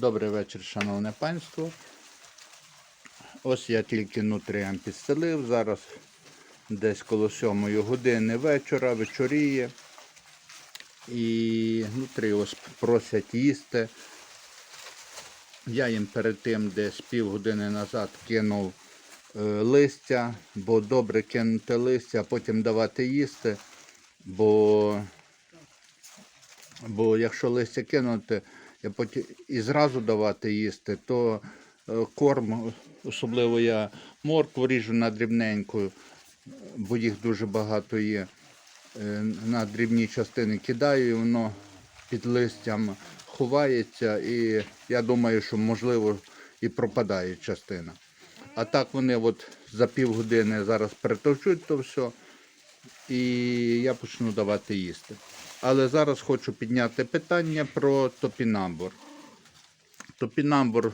Добрий вечір, шановне панство. Ось я тільки нутріям підстелив. Зараз десь коло 7 години вечора, вечоріє. І нутрі ось просять їсти. Я їм перед тим десь півгодини назад кинув е, листя, бо добре кинути листя, а потім давати їсти. Бо Бо якщо листя кинути я потім і зразу давати їсти, то е, корм, особливо я моркву ріжу на дрібненьку, бо їх дуже багато є. е, На дрібні частини кидаю, і воно під листям ховається, і я думаю, що можливо і пропадає частина. А так вони от за півгодини зараз перетовчуть то все, і я почну давати їсти. Але зараз хочу підняти питання про топінамбур. Топінамбур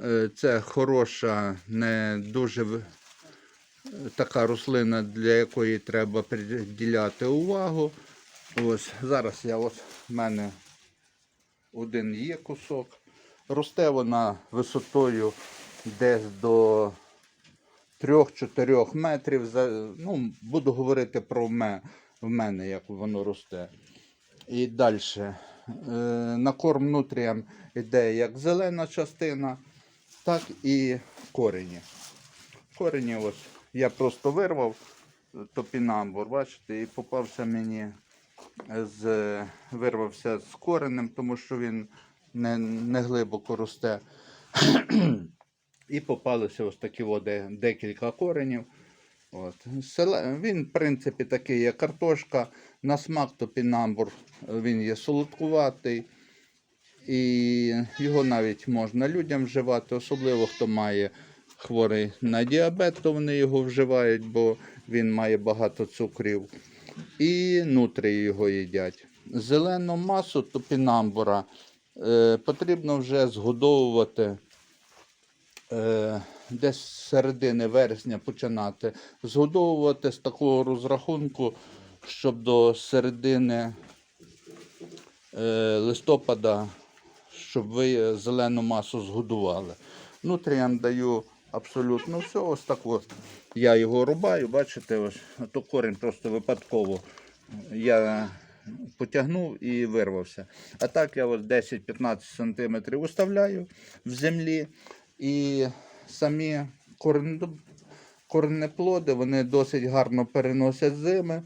е, це хороша, не дуже е, така рослина, для якої треба приділяти увагу. Ось зараз я ось в мене один є кусок. Росте вона висотою десь до 3-4 метрів. Ну, буду говорити про в мене, як воно росте. І далі. На корм нутріям йде як зелена частина, так і корені. Корені ось я просто вирвав топінамбур, бачите, і попався мені з, вирвався з коренем, тому що він не, не глибоко росте. І попалися ось такі води, декілька коренів. От. Він, в принципі, такий як картошка. На смак топінамбур він є солодкуватий. І його навіть можна людям вживати, особливо хто має хворий на діабет, то вони його вживають, бо він має багато цукрів. І нутрії його їдять. Зелену масу топінамбура е, потрібно вже згодовувати е, десь з середини вересня починати згодовувати з такого розрахунку, щоб до середини е, листопада, щоб ви зелену масу згодували. Нутріям даю абсолютно все. Ось так от. Я його рубаю, бачите, ось то корінь просто випадково. Я потягнув і вирвався. А так я 10-15 см уставляю в землі. І самі корен- коренеплоди вони досить гарно переносять зими.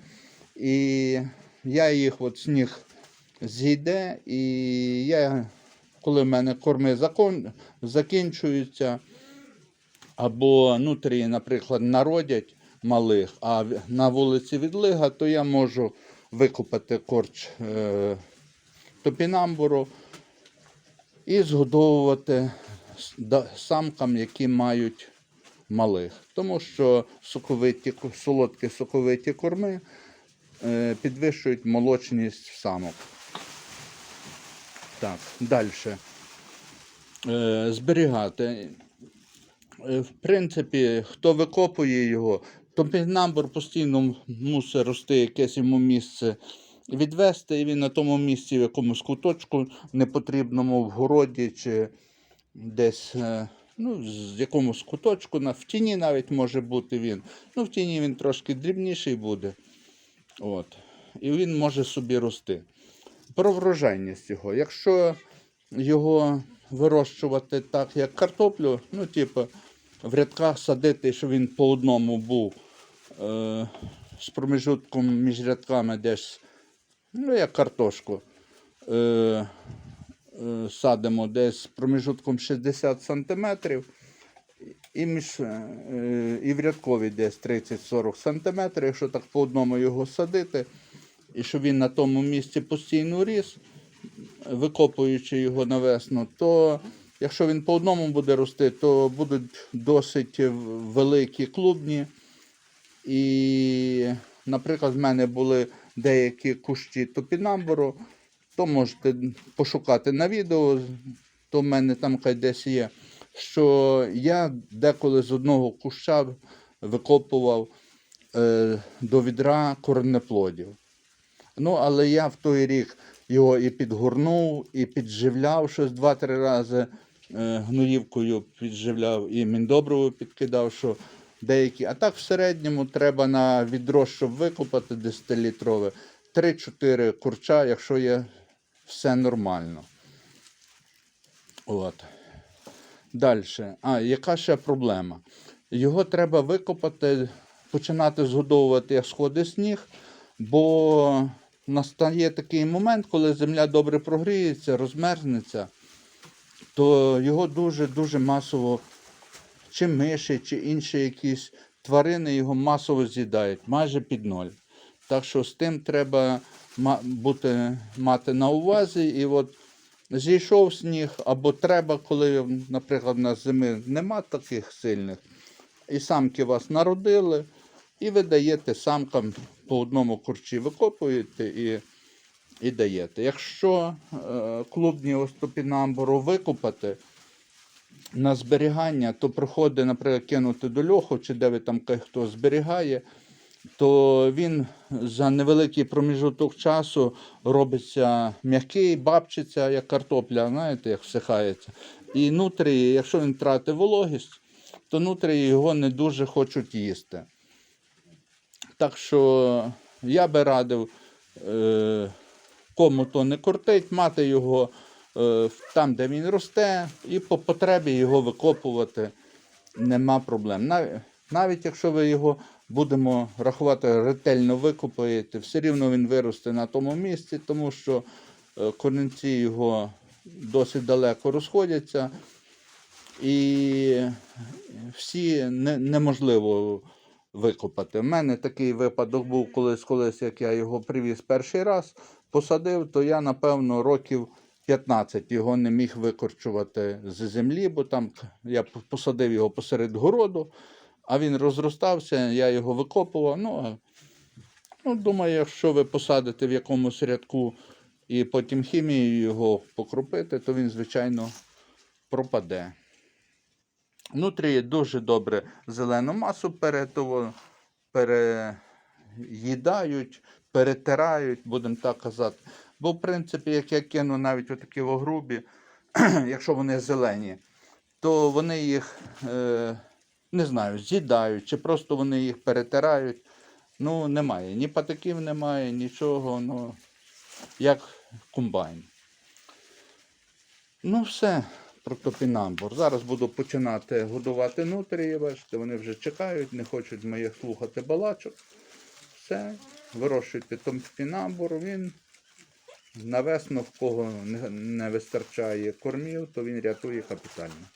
І я їх от сніг зійде, і я, коли в мене корми закон, закінчуються, або нутрії, наприклад, народять малих, а на вулиці відлига, то я можу викупати корч е, топінамбуру і згодовувати самкам, які мають малих. Тому що соковиті, солодкі соковиті корми е, підвищують молочність самок. Так, далі. Е, зберігати. Е, В принципі, хто викопує його, то піднамбур постійно мусить рости якесь йому місце відвести, і він на тому місці, в якомусь куточку непотрібному в городі чи десь е, ну, з якомусь куточку, в тіні навіть може бути він. Ну, в тіні він трошки дрібніший буде. От. І він може собі рости. Про врожайність його. Якщо його вирощувати так, як картоплю, ну, типу, в рядках садити, щоб він по одному був е, з проміжутком між рядками десь, ну, як картошку. Е, садимо десь проміжутком 60 см. І, між, е, і в рядкові десь 30-40 см, якщо так по одному його садити, і щоб він на тому місці постійно ріс, викопуючи його на весну, то якщо він по одному буде рости, то будуть досить великі клубні. І, наприклад, в мене були деякі кущі топінамбуру, то можете пошукати на відео, то в мене там хай десь є, що я деколи з одного куща викопував е, до відра корнеплодів. Ну, але я в той рік його і підгорнув, і підживляв щось два-три рази е, гноївкою підживляв, і міндобриво підкидав, що деякі. А так в середньому треба на відро, щоб викопати 10-літрове, 3-4 курча, якщо є все нормально. От. Далі. А, яка ще проблема? Його треба викопати, починати згодовувати, як сходить сніг, бо настає такий момент, коли земля добре прогріється, розмерзнеться, то його дуже-дуже масово, чи миші, чи інші якісь тварини його масово з'їдають, майже під ноль. Так що з тим треба бути, мати на увазі. І от зійшов сніг, або треба, коли, наприклад, на зими нема таких сильних, і самки вас народили, і ви даєте самкам по одному курчі викопуєте і, і даєте. Якщо е, клубні остопінамбуру викопати на зберігання, то приходить, наприклад, кинути до льоху, чи де ви там хто зберігає, то він за невеликий проміжуток часу робиться м'який, бабчиться, як картопля, знаєте, як всихається. І нутрії, якщо він втратить вологість, то нутрії його не дуже хочуть їсти. Так що я би радив, е, кому то не кортить, мати його е, там, де він росте, і по потребі його викопувати нема проблем. Нав- Навіть якщо ви його будемо рахувати ретельно викопаєте, все рівно він виросте на тому місці, тому що е, корінці його досить далеко розходяться. І всі не, неможливо викопати. У мене такий випадок був колись, колись, як я його привіз перший раз, посадив, то я, напевно, років 15 його не міг викорчувати з землі, бо там я посадив його посеред городу, а він розростався, я його викопував. Ну, ну, думаю, якщо ви посадите в якомусь рядку і потім хімією його покропити, то він, звичайно, пропаде. Внутрі дуже добре зелену масу перетово- переїдають, перетирають, будемо так казати. Бо, в принципі, як я кину навіть отакі огрубі, якщо вони зелені, то вони їх е, не знаю, з'їдають, чи просто вони їх перетирають. Ну, немає. Ні патиків немає, нічого, ну, як комбайн. Ну, все про топінамбур. Зараз буду починати годувати нутрії. Бачите, вони вже чекають, не хочуть моїх слухати балачок. Все, вирощуйте топінамбур, він на весну, в кого не вистачає кормів, то він рятує капітально.